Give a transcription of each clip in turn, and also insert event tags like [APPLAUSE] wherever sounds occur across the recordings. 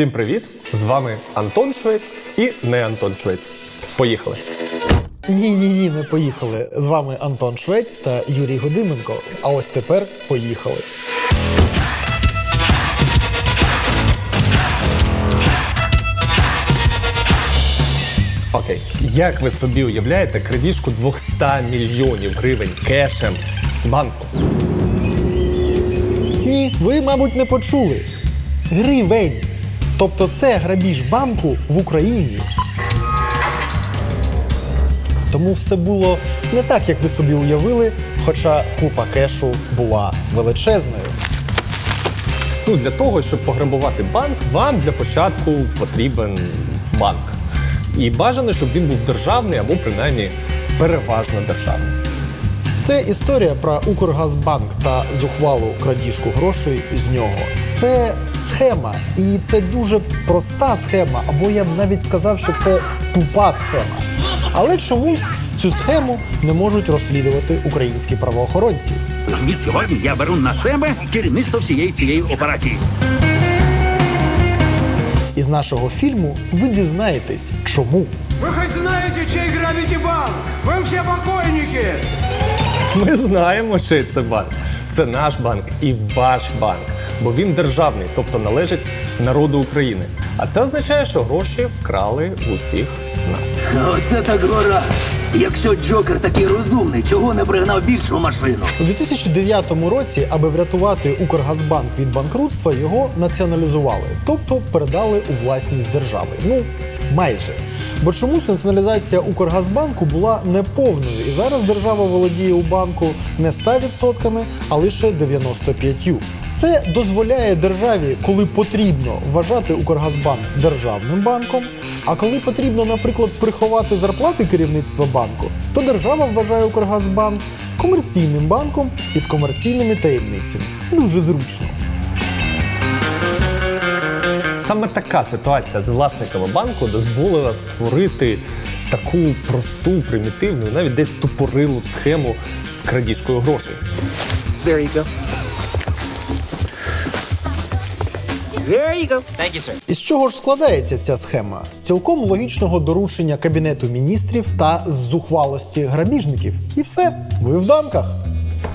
Всім привіт! З вами Антон Швець і не Антон Швець. Поїхали! Ні, ні, ні, не поїхали. З вами Антон Швець та Юрій Годименко. А ось тепер поїхали. Окей, як ви собі уявляєте крадіжку 200 мільйонів гривень кешем з банку? Ні, ви, мабуть, не почули. Гривень. Тобто це грабіж банку в Україні. Тому все було не так, як ви собі уявили, хоча купа кешу була величезною. Ну, для того, щоб пограбувати банк, вам для початку потрібен банк. І бажано, щоб він був державний або принаймні переважно державний. Це історія про Укргазбанк та зухвалу крадіжку грошей з нього. Це схема, і це дуже проста схема, або я б навіть сказав, що це тупа схема. Але чомусь цю схему не можуть розслідувати українські правоохоронці. Від сьогодні я беру на себе керівництво всієї цієї операції. Із нашого фільму ви дізнаєтесь, чому. Вы хоть знаете, чей грабите банк? Вы все покойники! Ми знаємо, чий це банк. Це наш банк і ваш банк, бо він державний, тобто належить народу України. А це означає, що гроші вкрали усіх нас. Оце так гора. Якщо Джокер такий розумний, чого не пригнав більшу машину? У 2009 році, аби врятувати Укргазбанк від банкрутства, його націоналізували, тобто передали у власність держави. Ну майже. Бо чомусь націоналізація Укргазбанку була неповною, і зараз держава володіє у банку не 100%, а лише 95%. Це дозволяє державі, коли потрібно вважати Укргазбанк державним банком. А коли потрібно, наприклад, приховати зарплати керівництва банку, то держава вважає Укргазбанк комерційним банком із комерційними таємницями. Дуже зручно. Саме така ситуація з власниками банку дозволила створити таку просту, примітивну, навіть десь тупорилу схему з крадіжкою грошей. There you go. There you go. Thank you, sir. Із чого ж складається ця схема? З цілком логічного доручення Кабінету міністрів та з зухвалості грабіжників. І все, ви в банках.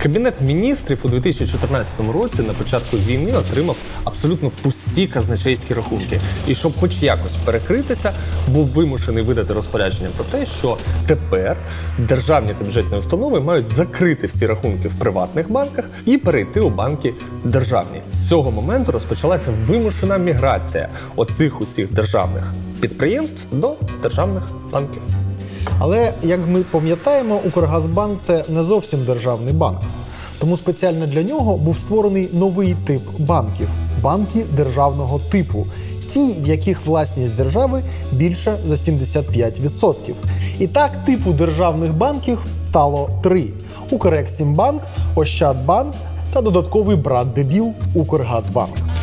Кабінет міністрів у 2014 році на початку війни отримав абсолютно пусті казначейські рахунки. І щоб хоч якось перекритися, був вимушений видати розпорядження про те, що тепер державні та бюджетні установи мають закрити всі рахунки в приватних банках і перейти у банки державні. З цього моменту розпочалася вимушена міграція оцих усіх державних підприємств до державних банків. Але як ми пам'ятаємо, Укргазбанк це не зовсім державний банк. Тому спеціально для нього був створений новий тип банків банки державного типу, ті, в яких власність держави більша за 75%. І так, типу державних банків стало три: Укрексімбанк, Ощадбанк та додатковий брат дебіл Укргазбанк.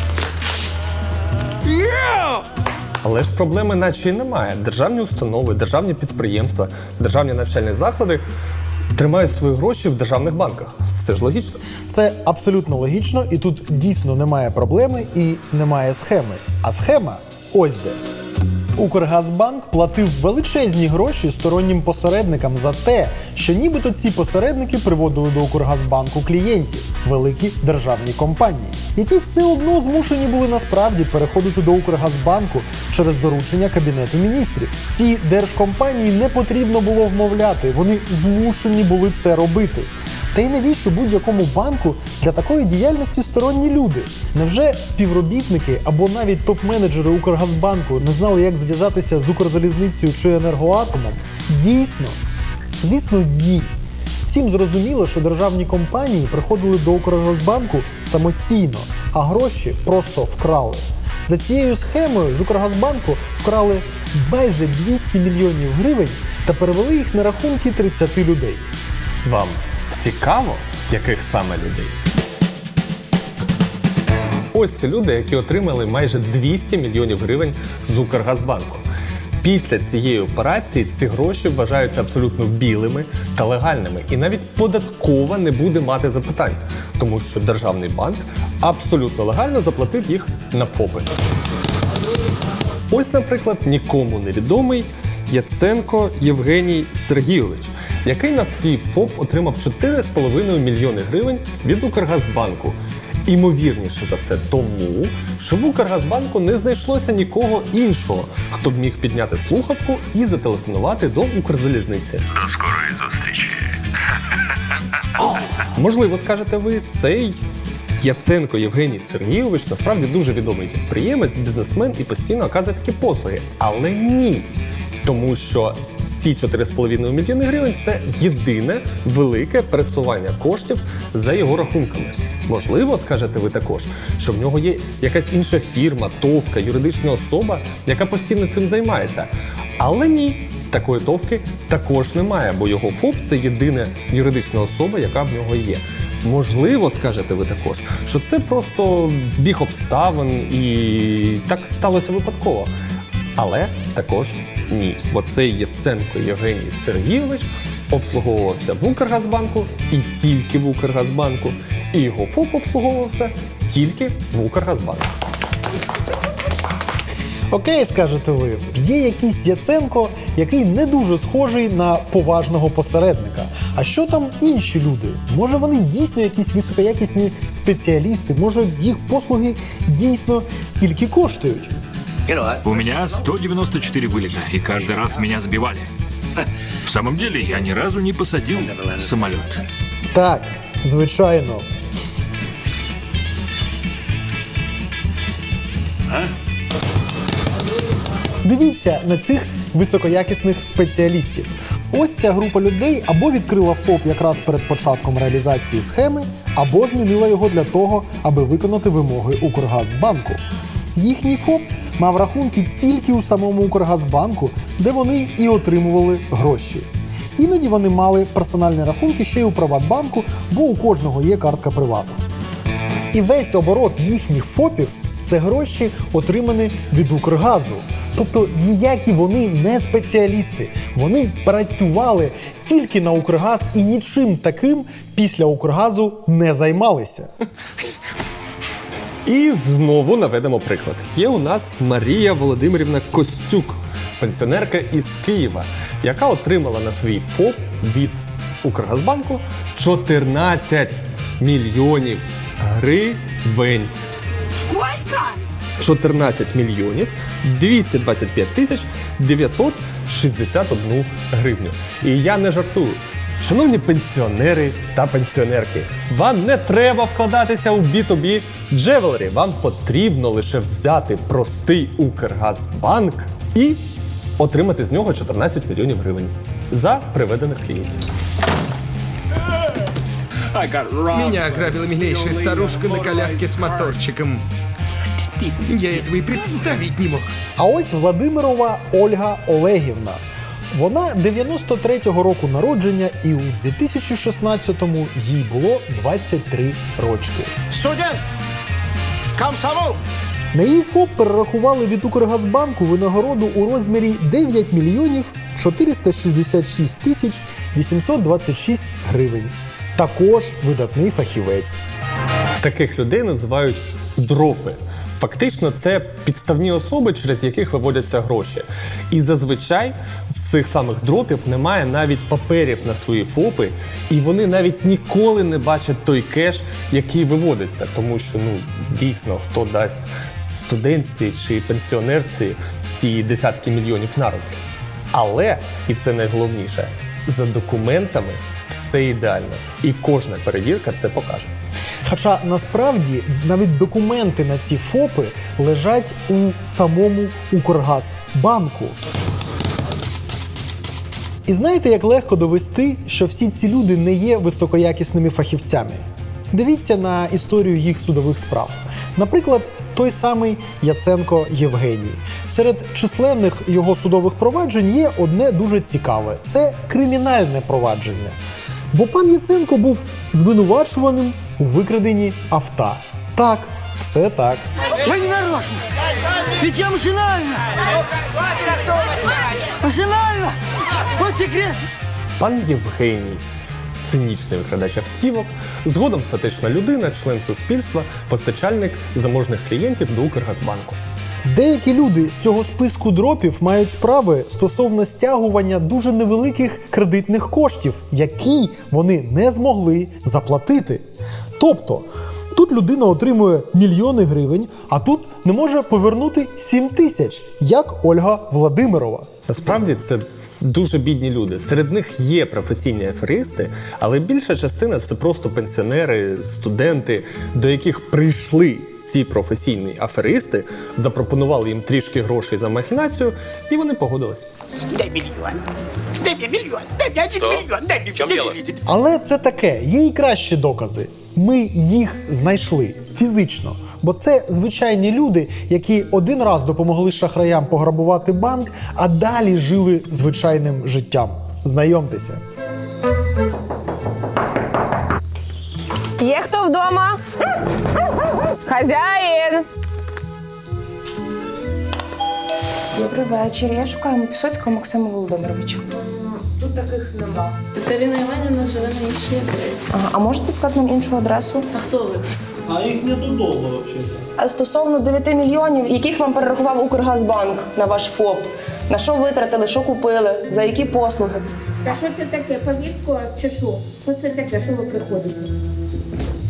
Але ж проблеми наче і немає. Державні установи, державні підприємства, державні навчальні заклади тримають свої гроші в державних банках. Все ж логічно. Це абсолютно логічно, і тут дійсно немає проблеми і немає схеми. А схема ось де. Укргазбанк платив величезні гроші стороннім посередникам за те, що нібито ці посередники приводили до Укргазбанку клієнтів, великі державні компанії, які все одно змушені були насправді переходити до Укргазбанку через доручення Кабінету міністрів. Ці держкомпанії не потрібно було вмовляти, вони змушені були це робити. Та й навіщо будь-якому банку для такої діяльності сторонні люди? Невже співробітники або навіть топ-менеджери Укргазбанку не знали, як зв'язатися з Укрзалізницею чи енергоатомом? Дійсно, звісно, ні. Всім зрозуміло, що державні компанії приходили до Укргазбанку самостійно, а гроші просто вкрали. За цією схемою з Укргазбанку вкрали майже 200 мільйонів гривень та перевели їх на рахунки 30 людей. Вам цікаво, яких саме людей? Ось ці люди, які отримали майже 200 мільйонів гривень з Укргазбанку. Після цієї операції ці гроші вважаються абсолютно білими та легальними, і навіть податкова не буде мати запитань, тому що державний банк абсолютно легально заплатив їх на ФОПи. Ось, наприклад, нікому невідомий Яценко Євгеній Сергійович, який на свій ФОП отримав 4,5 мільйони гривень від Укргазбанку. Імовірніше за все тому, що в Укргазбанку не знайшлося нікого іншого, хто б міг підняти слухавку і зателефонувати до Укрзалізниці. До скорої зустрічі. Можливо, скажете ви, цей Яценко Євгеній Сергійович насправді дуже відомий підприємець, бізнесмен і постійно оказує такі послуги. Але ні. Тому що ці 4,5 мільйони гривень це єдине велике пересування коштів за його рахунками. Можливо, скажете ви також, що в нього є якась інша фірма, товка, юридична особа, яка постійно цим займається. Але ні, такої товки також немає, бо його ФОП це єдина юридична особа, яка в нього є. Можливо, скажете ви також, що це просто збіг обставин і так сталося випадково. Але також ні, бо цей Єценко Євгеній Сергійович обслуговувався в Укргазбанку і тільки в Укргазбанку, і його ФОП обслуговувався тільки в Укргазбанку. Окей, скажете ви, є якийсь Яценко, який не дуже схожий на поважного посередника. А що там інші люди? Може вони дійсно якісь високоякісні спеціалісти? Може їх послуги дійсно стільки коштують? У меня 194 вылета, и каждый раз меня сбивали. В самом деле, я ни разу не посадил самолет. Так, звичайно. Дивіться на цих високоякісних спеціалістів. Ось ця група людей або відкрила ФОП якраз перед початком реалізації схеми, або змінила його для того, аби виконати вимоги Укргазбанку. Їхній ФОП мав рахунки тільки у самому Укргазбанку, де вони і отримували гроші. Іноді вони мали персональні рахунки ще й у Приватбанку, бо у кожного є картка привату. І весь оборот їхніх ФОПів це гроші, отримані від Укргазу. Тобто ніякі вони не спеціалісти. Вони працювали тільки на Укргаз і нічим таким після Укргазу не займалися. І знову наведемо приклад. Є у нас Марія Володимирівна Костюк, пенсіонерка із Києва, яка отримала на свій ФОП від Укргазбанку 14 мільйонів гривень. Сколько? 14 мільйонів 225 тисяч 961 гривню. І я не жартую. Шановні пенсіонери та пенсіонерки, вам не треба вкладатися у B2B Джевелері. Вам потрібно лише взяти простий Укргазбанк і отримати з нього 14 мільйонів гривень за приведених клієнтів. Меня ограбила милейшая старушка на коляске с моторчиком. Я этого и представить не мог. А ось Владимирова Ольга Олегівна. Вона 93-го року народження, і у 2016-му їй було 23 рочки. Студент! Комсомол! На її ФОП перерахували від Укргазбанку винагороду у розмірі 9 мільйонів 466 тисяч 826 гривень. Також видатний фахівець. Таких людей називають дропи. Фактично, це підставні особи, через яких виводяться гроші. І зазвичай в цих самих дропів немає навіть паперів на свої ФОПи, і вони навіть ніколи не бачать той кеш, який виводиться. Тому що ну дійсно хто дасть студентці чи пенсіонерці ці десятки мільйонів на руки. Але, і це найголовніше, за документами все ідеально. І кожна перевірка це покаже. Хоча насправді навіть документи на ці ФОПи лежать у самому Укргазбанку. І знаєте, як легко довести, що всі ці люди не є високоякісними фахівцями? Дивіться на історію їх судових справ. Наприклад, той самий Яценко Євгеній. Серед численних його судових проваджень є одне дуже цікаве це кримінальне провадження. Бо пан Яценко був звинувачуваним у викраденні авто. Так, все так. Я не нарочно. Ведь я машинально. Машинально. Вот секрет. Пан Євгеній, цинічний викрадач автівок, згодом статична людина, член суспільства, постачальник заможних клієнтів до Укргазбанку. Деякі люди з цього списку дропів мають справи стосовно стягування дуже невеликих кредитних коштів, які вони не змогли заплатити. Тобто, тут людина отримує мільйони гривень, а тут не може повернути 7 тисяч, як Ольга Владимирова. Насправді це дуже бідні люди. Серед них є професійні аферисти, але більша частина це просто пенсіонери, студенти, до яких прийшли ці професійні аферисти, запропонували їм трішки грошей за махінацію, і вони погодились. Дай мільйон. Дай мені мільйон. Дай мені один мільйон. Дай мені дай мені. Але це таке, є і кращі докази. Ми їх знайшли фізично. Бо це звичайні люди, які один раз допомогли шахраям пограбувати банк, а далі жили звичайним життям. Знайомтеся. Є хто вдома? Хазяїн. Добрий вечір. Я шукаю Пісоцького Максима Володимировича. Тут таких нема. Катерина Іванівна живе на іншій адресі. Ага, а можете сказати нам іншу адресу? А хто ви? А їх не додому взагалі. А стосовно 9 мільйонів, яких вам перерахував Укргазбанк на ваш ФОП, на що витратили, що купили, за які послуги? Та що це таке? Повістку чи що? Що це таке? Що ви приходите?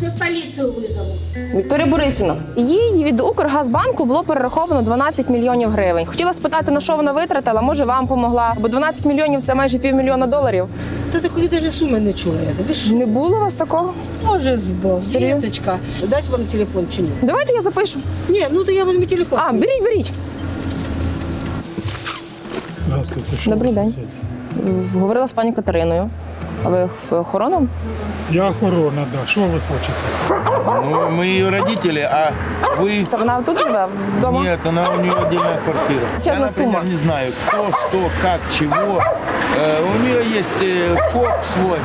Тут поліцію визову. Вікторія Борисівна, їй від Укргазбанку було перераховано 12 мільйонів гривень. Хотіла спитати, на що вона витратила, може вам помогла, бо 12 мільйонів це майже півмільйона доларів. Та такої навіть суми не чула. я. Ви ж Не було у вас такого? може. Серйозно? Діточка, дати вам телефон чи ні? Давайте я запишу. Ні, ну то я візьму телефон. А, беріть, беріть. Добрий день. Говорила з пані Катериною. А ви в- охорона? Я охорона, да. Що ви хочете? Ну, мы ее родители, а вы... Це вона тут живе вдома? Нет, она у нее отдельная квартира. Честно, я, например, сумма. не знаю, кто, что, как, чего. Э, у нее есть э, ФОП свой.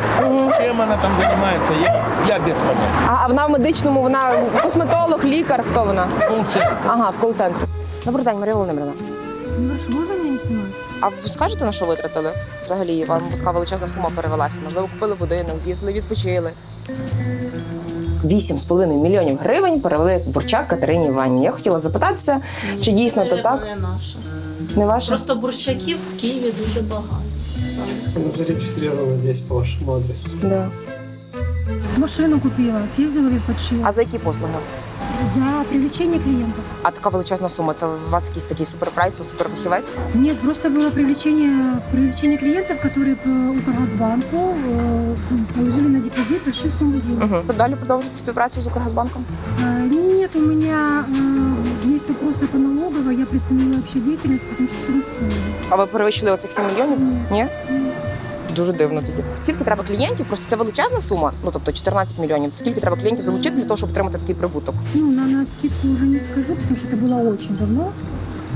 Чем она там занимается, я, я без понятия. А, а вона в медичному, вона косметолог, лікар. Хто вона? Колл-центр. Ага, в кол-центрі. Добрий день, Марія Володимирівна. А ви скажете, на що витратили? Взагалі, вам така величезна сума перевелася. Можливо, купили будинок, з'їздили, відпочили. Вісім з половиною мільйонів гривень перевели Бурчак Катерині Іванні. Я хотіла запитатися, чи дійсно то так? Не наша. Не ваше? Просто борщаків в Києві дуже багато. Зарегистрировано здесь по вашему адресу. Да. Машину купила, з'їздила, відпочила. А за які послуги? За привлечение клиентов. А така величезна сума. Це у вас якийсь такий суперпрайс, ви суперфахівець? Нет, просто было привлечение, привлечение клиентов, которые по Укргазбанку э, положили на депозит большую сумму денег. Угу. Далі продовжити співпрацю з Укргазбанком? Э, Нет, у меня э, есть вопросы по налоговой, я приостановила вообще деятельность, потому что судимся с налоговой. А ви перевищили оцих 7 мільйонів? Ні? Дуже дивно тоді. Скільки треба клієнтів? Просто це величезна сума, ну тобто 14 мільйонів. Скільки треба клієнтів залучити для того, щоб отримати такий прибуток? Ну, на, на скидку уже не скажу, потому что это было очень давно.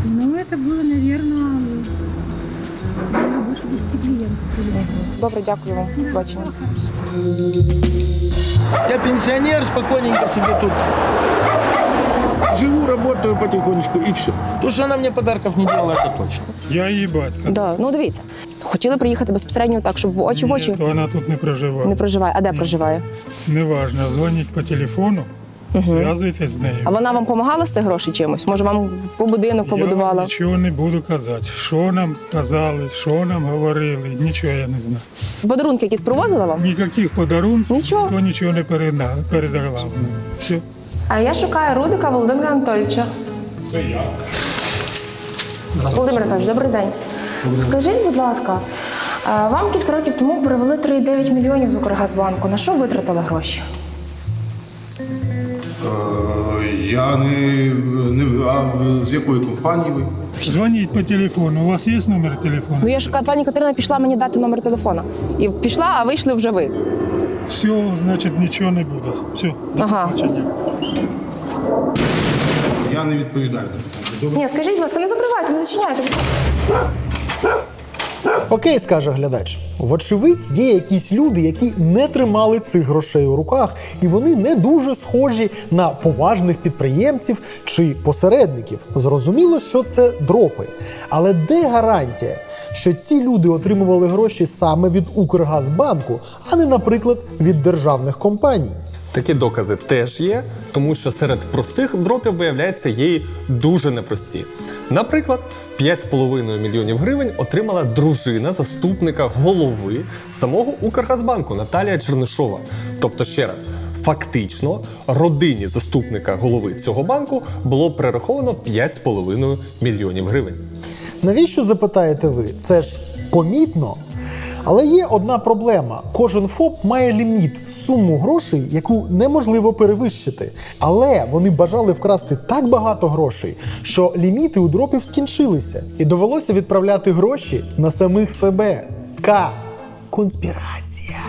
Но это было, наверное, больше 10 клиентов. Добре, дякую вам. До Бачення. Я пенсионер, спокойненько себе тут живу, работаю потихонечку и все. То, что она мне подарков не делала, это точно. Я її батько. Да, ну дивіться. Хотіли приїхати безпосередньо так, щоб в очі в очі Ні, вона тут не проживає. не проживає. А де проживає? Неважно, дзвоніть по телефону, зв'язуйтесь з нею. А вона вам допомагала з тих грошей чимось? Може, вам по будинок Я вам побудувала? нічого не буду казати. Що нам казали, що нам говорили, нічого я не знаю. Подарунки якісь привозила вам? Ніяких подарунків, Нічого. ніхто нічого не передав. передавав. Все. А я шукаю Рудика Володимира Анатольовича. Це я. Володимир Анатольович, добрий день. Скажіть, будь ласка, вам кілька років тому перевели 3,9 мільйонів з Укргазбанку. На що витратили гроші? Я не, не а з якої компанії ви? Дзвоніть по телефону. У вас є номер телефону? Ну я ж пані Катерина пішла мені дати номер телефона. І пішла, а вийшли вже ви. Все, значить, нічого не буде. Все, до Ага. побачення. Я не відповідаю. Ні, скажіть, будь ласка, не закривайте, не зачиняйте. Окей, скаже глядач. Вочевидь, є якісь люди, які не тримали цих грошей у руках, і вони не дуже схожі на поважних підприємців чи посередників. Зрозуміло, що це дропи. Але де гарантія, що ці люди отримували гроші саме від Укргазбанку, а не, наприклад, від державних компаній? Такі докази теж є, тому що серед простих дропів, виявляється, є й дуже непрості. Наприклад, 5,5 мільйонів гривень отримала дружина заступника голови самого Укргазбанку Наталія Чернишова. Тобто, ще раз, фактично, родині заступника голови цього банку було перераховано 5,5 мільйонів гривень. Навіщо запитаєте ви? Це ж помітно. Але є одна проблема: кожен ФОП має ліміт, суму грошей, яку неможливо перевищити. Але вони бажали вкрасти так багато грошей, що ліміти у дропів скінчилися, і довелося відправляти гроші на самих себе. К. Конспірація.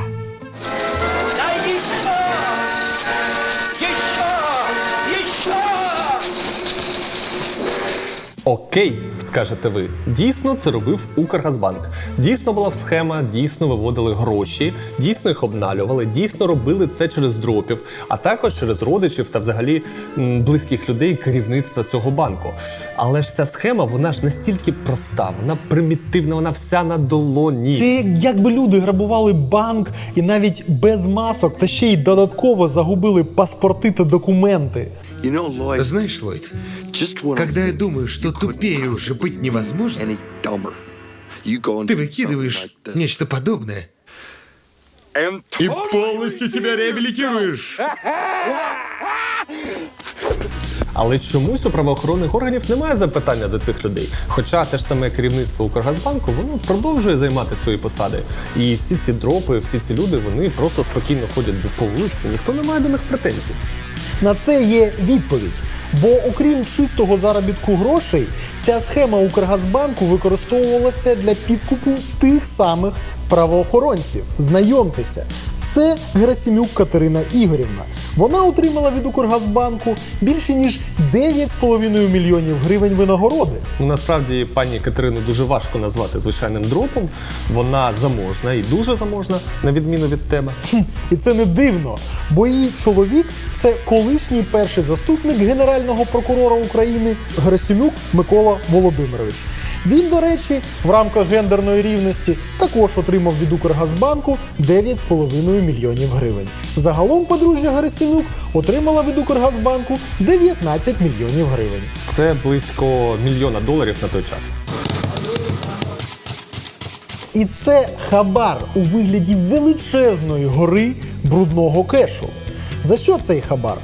Окей, скажете ви. Дійсно, це робив Укргазбанк. Дійсно була схема, дійсно виводили гроші, дійсно їх обналювали, дійсно робили це через дропів, а також через родичів та взагалі близьких людей керівництва цього банку. Але ж ця схема, вона ж настільки проста, вона примітивна, вона вся на долоні. Це якби люди грабували банк і навіть без масок, та ще й додатково загубили паспорти та документи. Знаешь, Ллойд, когда я думаю, что тупее уже быть невозможно, ты выкидываешь нечто подобное и полностью себя реабилитируешь. [LAUGHS] Але чомусь у правоохоронних органів немає запитання до цих людей. Хоча те ж саме керівництво Укргазбанку воно продовжує займати свої посади. І всі ці дропи, всі ці люди, вони просто спокійно ходять по вулиці, ніхто не має до них претензій. На це є відповідь. Бо окрім чистого заробітку грошей, ця схема Укргазбанку використовувалася для підкупу тих самих правоохоронців. Знайомтеся, це Герасимюк Катерина Ігорівна. Вона отримала від Укргазбанку більше ніж 9,5 мільйонів гривень винагороди. Ну насправді пані Катерину дуже важко назвати звичайним дропом. Вона заможна і дуже заможна, на відміну від тебе. Хм, І це не дивно, бо її чоловік це колишній перший заступник генерального прокурора України Герасимюк Микола Володимирович. Він, до речі, в рамках гендерної рівності також отримав від Укргазбанку 9,5 мільйонів гривень. Загалом подружжя Герасимюк отримала від Укргазбанку 19 мільйонів гривень. Це близько мільйона доларів на той час. І це хабар у вигляді величезної гори брудного кешу. За що цей хабар?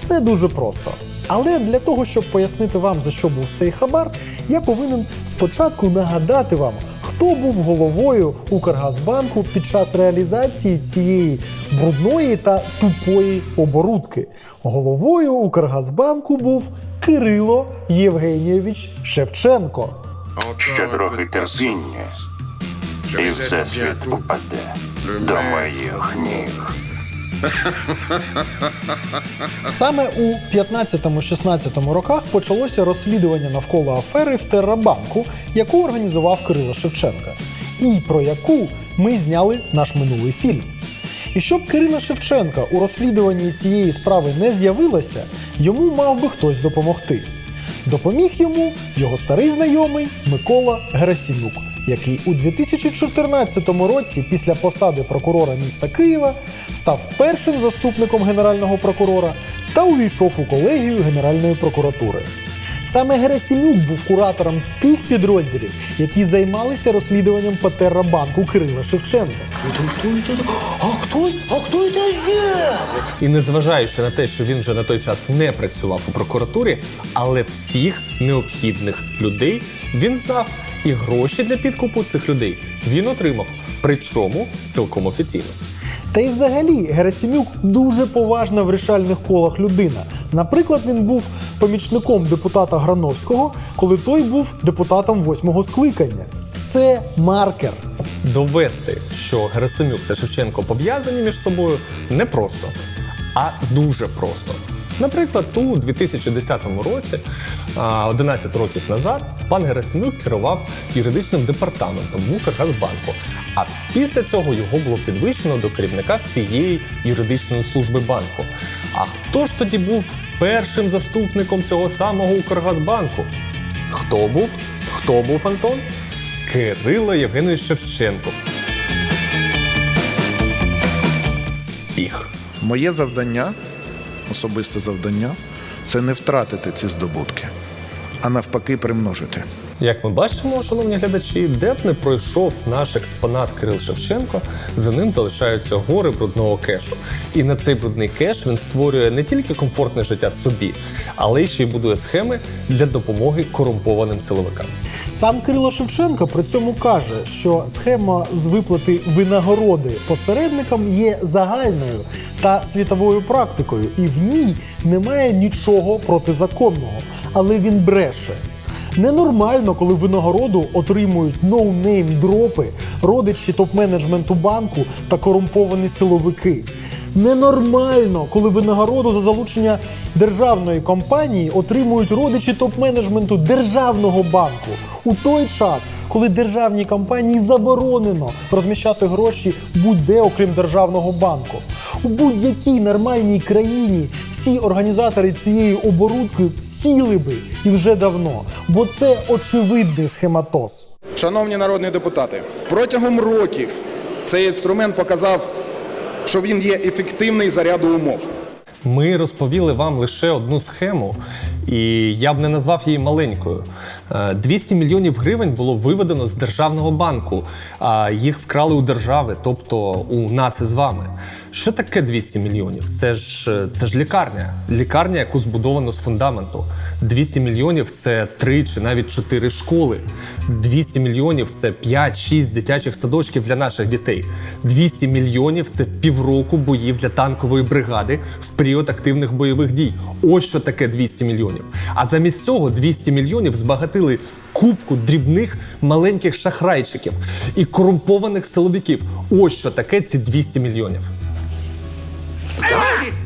Це дуже просто. Але для того, щоб пояснити вам, за що був цей хабар, я повинен спочатку нагадати вам, хто був головою Укргазбанку під час реалізації цієї брудної та тупої оборудки. Головою Укргазбанку був Кирило Євгенійович Шевченко. Ще трохи терпіння, і все світ упаде до моїх ніг. Саме у 15-16 роках почалося розслідування навколо афери в Террабанку, яку організував Кирило Шевченка, і про яку ми зняли наш минулий фільм. І щоб Кирила Шевченка у розслідуванні цієї справи не з'явилося, йому мав би хтось допомогти. Допоміг йому його старий знайомий Микола Герасимюк, який у 2014 році після посади прокурора міста Києва став першим заступником генерального прокурора та увійшов у колегію Генеральної прокуратури. Саме Герасимюк був куратором тих підрозділів, які займалися розслідуванням по Террабанку Кирила Шевченка. А кто, а кто это сделал? І незважаючи на те, що він вже на той час не працював у прокуратурі, але всіх необхідних людей він знав, і гроші для підкупу цих людей він отримав. Причому цілком офіційно. Та й взагалі Герасимюк дуже поважна в рішальних колах людина. Наприклад, він був помічником депутата Грановського, коли той був депутатом восьмого скликання. Це маркер. Довести, що Герасимюк та Шевченко пов'язані між собою не просто, а дуже просто. Наприклад, у 2010 році, 11 років назад, пан Герасимюк керував юридичним департаментом в Укргазбанку. А після цього його було підвищено до керівника всієї юридичної служби банку. А хто ж тоді був першим заступником цього самого Укргазбанку? Хто був? Хто був Антон? Кирило Євгенович Шевченко. Спіх. Моє завдання, особисте завдання, це не втратити ці здобутки, а навпаки, примножити. Як ми бачимо, шановні глядачі, де б не пройшов наш експонат Кирил Шевченко, за ним залишаються гори брудного кешу. І на цей брудний кеш він створює не тільки комфортне життя собі, але й ще й будує схеми для допомоги корумпованим силовикам. Сам Кирило Шевченко при цьому каже, що схема з виплати винагороди посередникам є загальною та світовою практикою, і в ній немає нічого протизаконного. Але він бреше. Ненормально, коли винагороду отримують ноунейм дропи, родичі топ-менеджменту банку та корумповані силовики. Ненормально, коли винагороду за залучення державної компанії отримують родичі топ-менеджменту державного банку у той час, коли державній компанії заборонено розміщати гроші будь-де, окрім державного банку. У будь-якій нормальній країні всі організатори цієї оборудки сіли би і вже давно, бо це очевидний схематоз. Шановні народні депутати, протягом років цей інструмент показав, що він є ефективний за ряду умов. Ми розповіли вам лише одну схему, і я б не назвав її маленькою. Е, 200 мільйонів гривень було виведено з державного банку, а їх вкрали у держави, тобто у нас із вами. Що таке 200 мільйонів? Це ж е, це ж лікарня. Лікарня, яку збудовано з фундаменту. 200 мільйонів це 3 чи навіть 4 школи. 200 мільйонів це 5-6 дитячих садочків для наших дітей. 200 мільйонів це півроку боїв для танкової бригади в період активних бойових дій. Ось що таке 200 мільйонів. А замість цього 200 мільйонів збагатили кубку дрібних маленьких шахрайчиків і корумпованих силовиків. Ось що таке ці 200 мільйонів. Здавайтесь!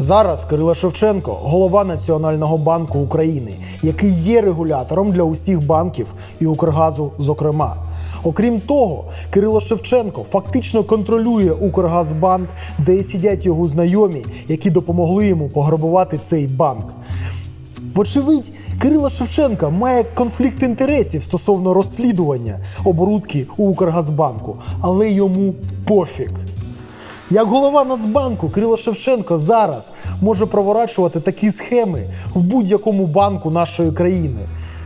Зараз Кирило Шевченко голова Національного банку України, який є регулятором для усіх банків і Укргазу, зокрема. Окрім того, Кирило Шевченко фактично контролює Укргазбанк, де сидять його знайомі, які допомогли йому пограбувати цей банк. Вочевидь, Кирило Шевченка має конфлікт інтересів стосовно розслідування оборудки у Укргазбанку, але йому пофіг. Як голова Нацбанку Кирило Шевченко зараз може проворачувати такі схеми в будь-якому банку нашої країни.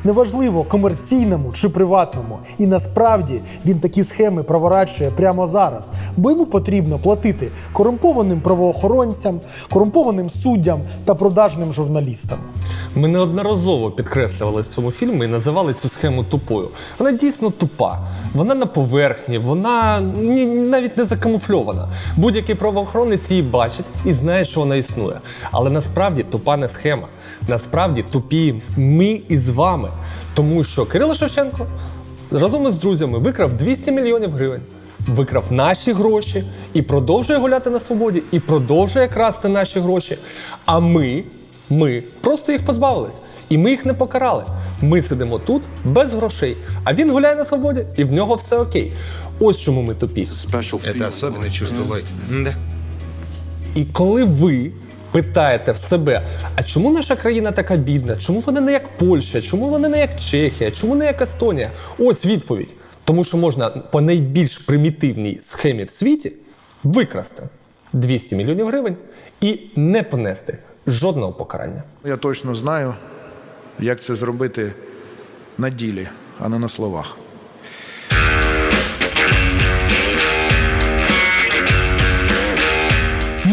Неважливо, комерційному чи приватному. І насправді він такі схеми проворачує прямо зараз, бо йому потрібно платити корумпованим правоохоронцям, корумпованим суддям та продажним журналістам. Ми неодноразово підкреслювали в цьому фільмі і називали цю схему тупою. Вона дійсно тупа. Вона на поверхні, вона ні, навіть не закамуфльована. Будь-який правоохоронець її бачить і знає, що вона існує. Але насправді тупа не схема. Насправді тупі ми із вами. Тому що Кирило Шевченко разом із друзями викрав 200 мільйонів гривень. Викрав наші гроші і продовжує гуляти на свободі, і продовжує красти наші гроші. А ми, ми просто їх позбавились. І ми їх не покарали. Ми сидимо тут без грошей, а він гуляє на свободі, і в нього все окей. Ось чому ми тупі. Это особенное чувство, Ллойд. І коли ви питаєте в себе, а чому наша країна така бідна? Чому вона не як Польща? Чому вона не як Чехія? Чому не як Естонія? Ось відповідь. Тому що можна по найбільш примітивній схемі в світі викрасти 200 мільйонів гривень і не понести жодного покарання. Я точно знаю, як це зробити на ділі, а не на словах.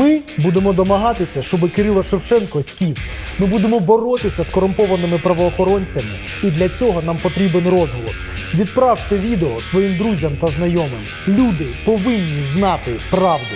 Ми будемо домагатися, щоб Кирило Шевченко сів. Ми будемо боротися з корумпованими правоохоронцями, і для цього нам потрібен розголос. Відправ це відео своїм друзям та знайомим. Люди повинні знати правду.